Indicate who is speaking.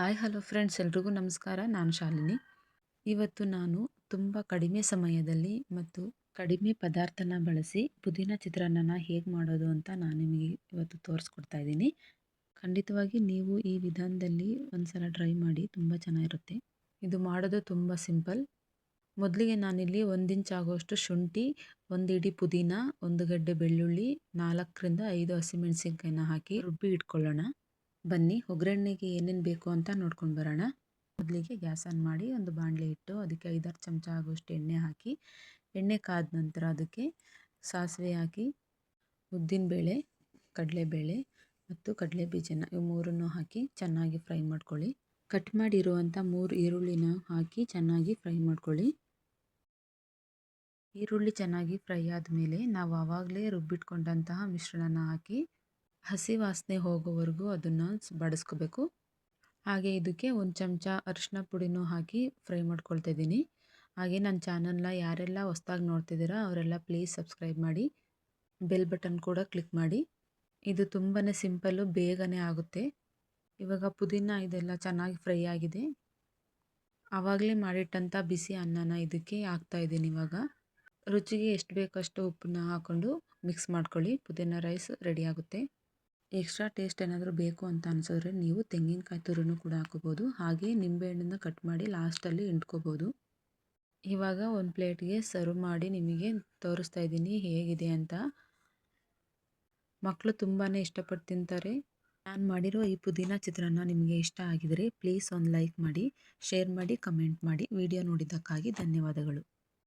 Speaker 1: Hi, hello friends, ಎಲ್ರಿಗೂ ನಮಸ್ಕಾರ. ನಾನು ಶಾಲಿನಿ. ಇವತ್ತು ನಾನು ತುಂಬ ಕಡಿಮೆ ಸಮಯದಲ್ಲಿ ಮತ್ತು ಕಡಿಮೆ ಪದಾರ್ಥನ ಬಳಸಿ ಪುದೀನ ಚಿತ್ರಾನ್ನನ ಹೇಗೆ ಮಾಡೋದು ಅಂತ ನಾನು ನಿಮಗೆ ಇವತ್ತು ತೋರಿಸ್ಕೊಡ್ತಾ ಇದ್ದೀನಿ. ಖಂಡಿತವಾಗಿ ನೀವು ಈ ವಿಧಾನದಲ್ಲಿ ಒಂದ್ಸಲ ಟ್ರೈ ಮಾಡಿ, ತುಂಬ ಚೆನ್ನಾಗಿರುತ್ತೆ. ಇದು ಮಾಡೋದು ತುಂಬ ಸಿಂಪಲ್. ಮೊದಲಿಗೆ ನಾನಿಲ್ಲಿ ಒಂದು ಇಂಚ್ ಆಗೋಷ್ಟು ಶುಂಠಿ, ಒಂದು ಇಡೀ ಪುದೀನ, ಒಂದು ಗಡ್ಡೆ ಬೆಳ್ಳುಳ್ಳಿ, ನಾಲ್ಕರಿಂದ ಐದು ಹಸಿಮೆಣಸಿನ್ಕಾಯಿನ ಹಾಕಿ ರುಬ್ಬಿ ಇಟ್ಕೊಳ್ಳೋಣ. ಬನ್ನಿ, ಒಗ್ಗರಣೆಗೆ ಏನೇನು ಬೇಕು ಅಂತ ನೋಡ್ಕೊಂಡು ಬರೋಣ. ಮೊದಲಿಗೆ ಗ್ಯಾಸ್ ಆನ್ ಮಾಡಿ ಒಂದು ಬಾಣಲೆ ಇಟ್ಟು ಅದಕ್ಕೆ ಐದಾರು ಚಮಚ ಆಗುವಷ್ಟು ಎಣ್ಣೆ ಹಾಕಿ, ಎಣ್ಣೆ ಕಾದ ನಂತರ ಅದಕ್ಕೆ ಸಾಸಿವೆ ಹಾಕಿ ಉದ್ದಿನಬೇಳೆ ಕಡಲೆಬೇಳೆ ಮತ್ತು ಕಡಲೆ ಬೀಜನ ಇವು ಮೂರನ್ನು ಹಾಕಿ ಚೆನ್ನಾಗಿ ಫ್ರೈ ಮಾಡ್ಕೊಳ್ಳಿ. ಕಟ್ ಮಾಡಿರುವಂಥ ಮೂರು ಈರುಳ್ಳಿನ ಹಾಕಿ ಚೆನ್ನಾಗಿ ಫ್ರೈ ಮಾಡ್ಕೊಳ್ಳಿ. ಈರುಳ್ಳಿ ಚೆನ್ನಾಗಿ ಫ್ರೈ ಆದಮೇಲೆ ನಾವು ಆವಾಗಲೇ ರುಬ್ಬಿಟ್ಕೊಂಡಂತಹ ಮಿಶ್ರಣನ ಹಾಕಿ ಹಸಿ ವಾಸನೆ ಹೋಗೋವರೆಗೂ ಅದನ್ನು ಬಡಿಸ್ಕೋಬೇಕು. ಹಾಗೆ ಇದಕ್ಕೆ ಒಂದು ಚಮಚ ಅರಿಶಿನ ಪುಡಿನೂ ಹಾಕಿ ಫ್ರೈ ಮಾಡ್ಕೊಳ್ತಾ ಇದ್ದೀನಿ. ಹಾಗೆ ನನ್ನ ಚಾನಲ್ನ ಯಾರೆಲ್ಲ ಹೊಸ್ದಾಗಿ ನೋಡ್ತಿದ್ದೀರಾ ಅವರೆಲ್ಲ ಪ್ಲೀಸ್ ಸಬ್ಸ್ಕ್ರೈಬ್ ಮಾಡಿ, ಬೆಲ್ ಬಟನ್ ಕೂಡ ಕ್ಲಿಕ್ ಮಾಡಿ. ಇದು ತುಂಬಾ ಸಿಂಪಲ್ಲು, ಬೇಗನೆ ಆಗುತ್ತೆ. ಇವಾಗ ಪುದೀನ ಇದೆಲ್ಲ ಚೆನ್ನಾಗಿ ಫ್ರೈ ಆಗಿದೆ. ಆವಾಗಲೇ ಮಾಡಿಟ್ಟಂಥ ಬಿಸಿ ಅನ್ನನ ಇದಕ್ಕೆ ಇದ್ದೀನಿ ಇವಾಗ. ರುಚಿಗೆ ಎಷ್ಟು ಬೇಕಷ್ಟು ಉಪ್ಪನ್ನ ಹಾಕ್ಕೊಂಡು ಮಿಕ್ಸ್ ಮಾಡ್ಕೊಳ್ಳಿ. ಪುದೀನ ರೈಸ್ ರೆಡಿ ಆಗುತ್ತೆ. ಎಕ್ಸ್ಟ್ರಾ ಟೇಸ್ಟ್ ಏನಾದರೂ ಬೇಕು ಅಂತ ಅನಿಸಿದ್ರೆ ನೀವು ತೆಂಗಿನಕಾಯಿ ತುರಿನೂ ಕೂಡ ಹಾಕೋಬೋದು ಹಾಗೆ ನಿಂಬೆಹಣ್ಣನ್ನು ಕಟ್ ಮಾಡಿ ಲಾಸ್ಟಲ್ಲಿ ಇಂಟ್ಕೋಬೋದು ಇವಾಗ ಒಂದು ಪ್ಲೇಟ್ಗೆ ಸರ್ವ್ ಮಾಡಿ ನಿಮಗೆ ತೋರಿಸ್ತಾ ಇದ್ದೀನಿ ಹೇಗಿದೆ ಅಂತ. ಮಕ್ಕಳು ತುಂಬಾ ಇಷ್ಟಪಟ್ಟು ತಿಂತಾರೆ. ನಾನು ಮಾಡಿರೋ ಈ ಪುದೀನ ಚಿತ್ರಾನ್ನ ನಿಮಗೆ ಇಷ್ಟ ಆಗಿದರೆ ಪ್ಲೀಸ್ ಒಂದು ಲೈಕ್ ಮಾಡಿ, ಶೇರ್ ಮಾಡಿ, ಕಮೆಂಟ್ ಮಾಡಿ. ವಿಡಿಯೋ ನೋಡಿದ್ದಕ್ಕಾಗಿ ಧನ್ಯವಾದಗಳು.